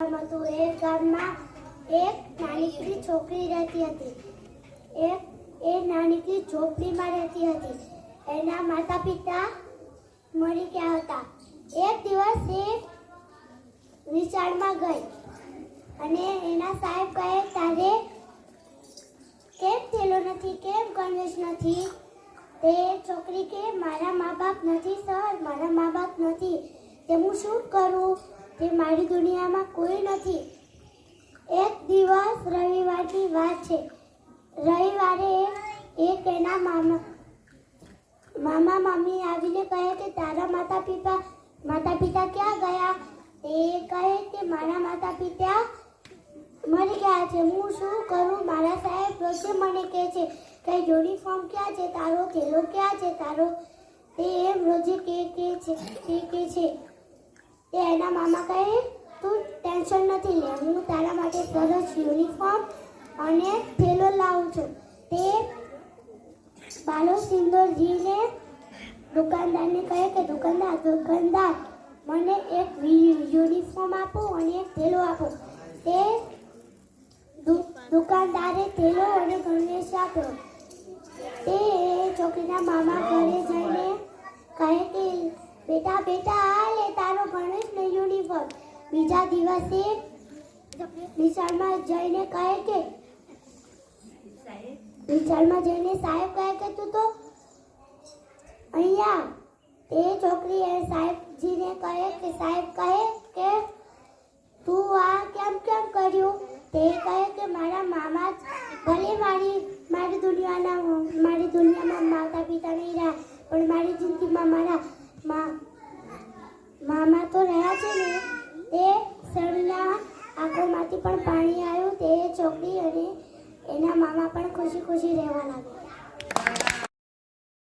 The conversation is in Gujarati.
હતું એક ગામમાં એક નાનીકડી છોકરી રહેતી હતી. એક, એ નાનીકડી ઝોપડીમાં રહેતી હતી. એના માતા પિતા મરી ગયા હતા. એક દિવસ એ વિશાળમાં ગઈ અને એના સાહેબ કહે, તારે કેમ થયેલો નથી? કેમ ગણવેશ નથી? તે છોકરી કે, મારા મા બાપ નથી, સર. મારા મા બાપ નથી. તે હું શું કરું? તે મારી દુનિયામાં કોઈ નથી. એક દિવસ રવિવારની વાત છે. રવિવારે એક એના મામા મામા મામી આવીને કહે કે તારા માતા પિતા માતા પિતા ક્યાં ગયા? એ કહે કે મારા માતા પિતા મરી ગયા છે. હું શું કરું? મારા સાહેબ રોજે મને કહે છે કે યુનિફોર્મ ક્યાં છે? તારો થેલો ક્યાં છે? તારો, તે એમ રોજે કે કે છે કે કે છે. તે એના મામા કહે, તું ટેન્શન નથી લે, હું તારા માટે સરસ યુનિફોર્મ અને થેલો લાવું છું. તે બાલો સિંદોરજીને દુકાનદારને કહે કે, દુકાનદાર દુકાનદાર, મને એક યુનિફોર્મ આપો અને એક થેલો આપો. તે દુકાનદારે થેલો અને ગણવેશ આપ્યો. તે છોકરીના મામા ઘરે જઈને કહે કે, બેટા બેટા, આ લે તારો બીજા દિવસે વિશાળમાં જઈને કહે કે વિશાળમાં જઈને સાહેબ કહે કે તું તો અહીંયા તે છોકરી એ સાહેબજીને કહે કે સાહેબ કહે કે તું આ કેમ કેમ કર્યું? તે કહે કે મારા મામા જ ભલે મારી મારી દુનિયાના મારી દુનિયામાં માતા પિતા નહીં રહ્યા પણ મારી જિંદગીમાં મારા મામા તો રહ્યા છે ને. તે સરના આંખોમાંથી પણ પાણી આવ્યું, તે છોકરી અને એના મામા પણ ખુશી ખુશી રહેવા લાગ્યા.